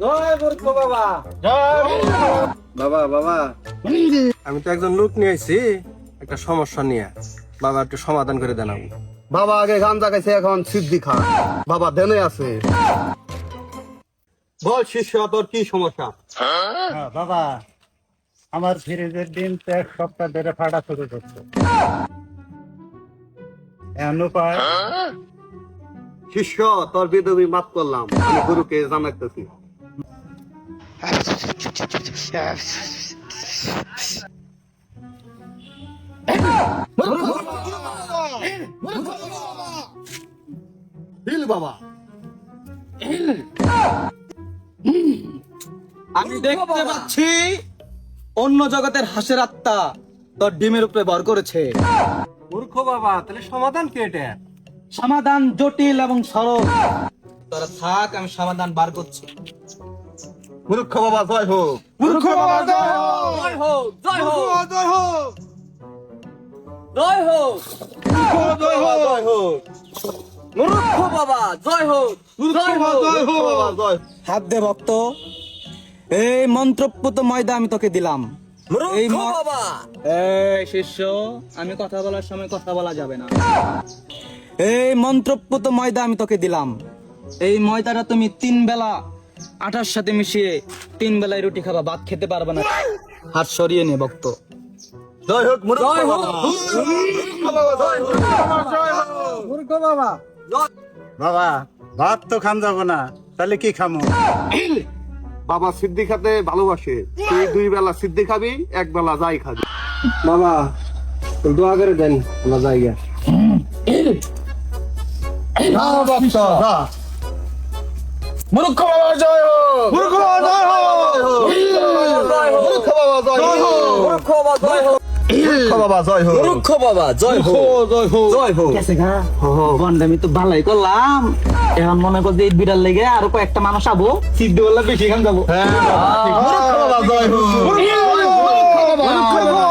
জয় মূর্খ বাবা। বাবা বাবা আমি তো একজন লোক নিয়ে আইছি একটা সমস্যা নিয়ে। বাবা একটু সমাধান করে দেন বাবা আগে গান জাগাইছে এখন সিদ্ধি খা বাবা দেনে আছে। বল শিষ্য তোর কি সমস্যা? হ্যাঁ, বাবা আমার ফ্রিজের তো এক সপ্তাহ ধরে ফাটা শুরু করছে। এমন উপায় শিষ্য তোর মাফ করলাম। আমি গুরুকে জানাইতেছি। বাবা। আমি দেখতে পাচ্ছি অন্য জগতের হাসের আত্মা তোর ডিমের উপরে ভর করেছে। মূর্খ বাবা তাহলে সমাধান কি এটা? সমাধান জটিল এবং সরল তোরা থাক আমি সমাধান বার করছি মূর্খ বাবা জয় হোক মূর্খ বাবা জয় জয় হোক জয় হোক জয় হোক জয় হোক জয় হোক জয় হোক মূর্খ বাবা জয় হোক জয় হোক বাবা জয় হাত দে ভক্ত এই মন্ত্রপুত ময়দা আমি তোকে দিলাম এই বাবা এই শিষ্য আমি কথা বলার সময় কথা বলা যাবে না এই মন্ত্রপুত ময়দা আমি তোকে দিলাম। এই ময়দাটা তুমি তিন বেলা আটার সাথে মিশিয়ে তিন বেলায় রুটি খাবা ভাত খেতে পারবে না। হাত সরিয়ে নে ভক্ত। জয় হোক জয় হোক। বাবা। বাবা। বাবা ভাত তো খাম যাব না তাহলে কি খামো? বাবা সিদ্ধি খাতে ভালোবাসে। তুই দুই বেলা সিদ্ধি খাবি এক বেলা যাই খাবি। বাবা দোয়া করে দেন আমার জায়গা। মূর্খ বাবা জয় হোক মূর্খ বাবা জয় হোক মূর্খ করলাম এখন মনে কর যে বিড়াল লেগে আরও কয়েকটা মানুষ আবো সিদ্ধ বললাম বেশি খান যাব হ্যাঁ বাবা জয় হোক